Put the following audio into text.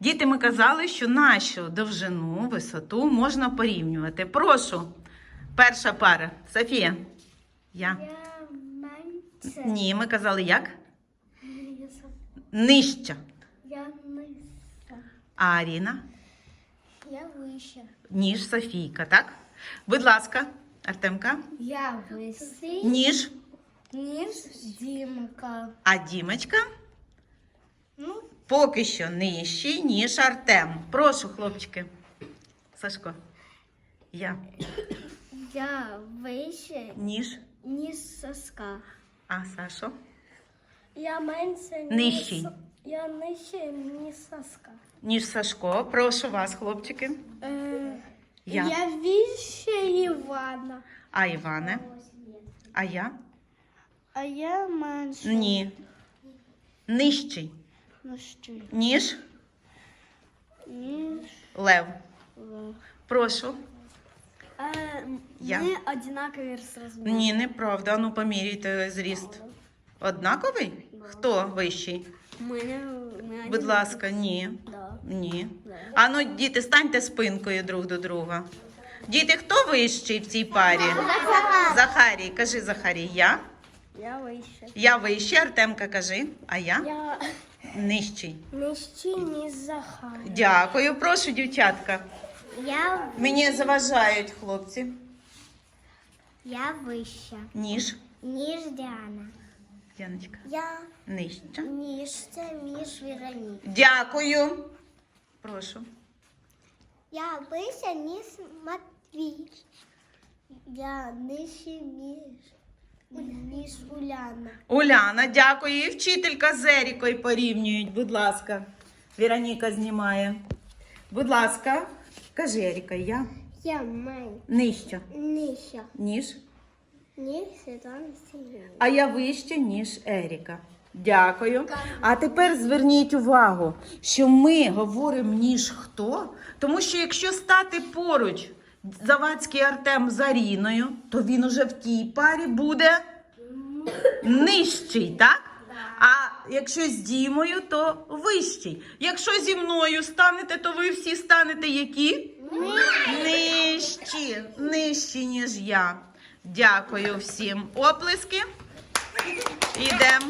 Діти, ми казали, що нашу довжину, висоту можна порівнювати. Прошу, перша пара. Софія. Я. Я менше. Ні, ми казали як? Я Нижча. Я низька. А Аріна? Я вище. Ніж Софійка, так? Будь ласка, Артемка. Я висий. Ніж. Ніж Дімка. А Дімочка Ну, поки що нижчий, ніж Артем. Прошу, хлопчики. Сашко. Я. я вище, Ніж. ніж соска. А Сашо? Я менше, ніж... Нижчий. со- Я нижче, ніж соска. Ніж Сашко. Прошу вас, хлопчики. Е, Я. я вище Івана. А Іване? А я? А я менше. Ні. Нижчий. Ну? Ніж Ніж... Лев. Прошу. Е, Я. Ми одинакові з розміром. Ні, неправда. Ану, поміряйте зріст. Однаковий? Хто вищий? Ми, ми Будь ласка, ні. Да. Ні. Да. Ану, діти, станьте спинкою друг до друга. Діти, хто вищий в цій парі? Захарій, кажи Захарій, я. Я вище. Я вищий, Артемка, кажи. А я? Я Нижчий. нижчий, ніж Захар. Дякую, прошу, дівчатка. Я, Мені заважають хлопці. я вища, Ніж. ніж Діана. Яночка. Я Нижча. ніж Вероніка. Дякую. Прошу. Я вища, ніж Матвій. Я нижче, ніж, ніж Уляна. Уляна, дякую. І вчителька з Ерікою порівнюють, будь ласка. Віроніка знімає. Будь ласка, кажи, Еріка, я Я мен, нижча, нижча, ніж. ніж Світлана Сім'яна. А я вище, ніж Еріка. Дякую. А тепер зверніть увагу, що ми говоримо ніж хто, тому що якщо стати поруч Завадський Артем з Аріною, то він уже в тій парі буде нижчий, так? А якщо з Дімою, то вищий. Якщо зі мною станете, то ви всі станете які? Нижчі, нижчі, ніж я. Дякую всім. Оплески. Ідемо.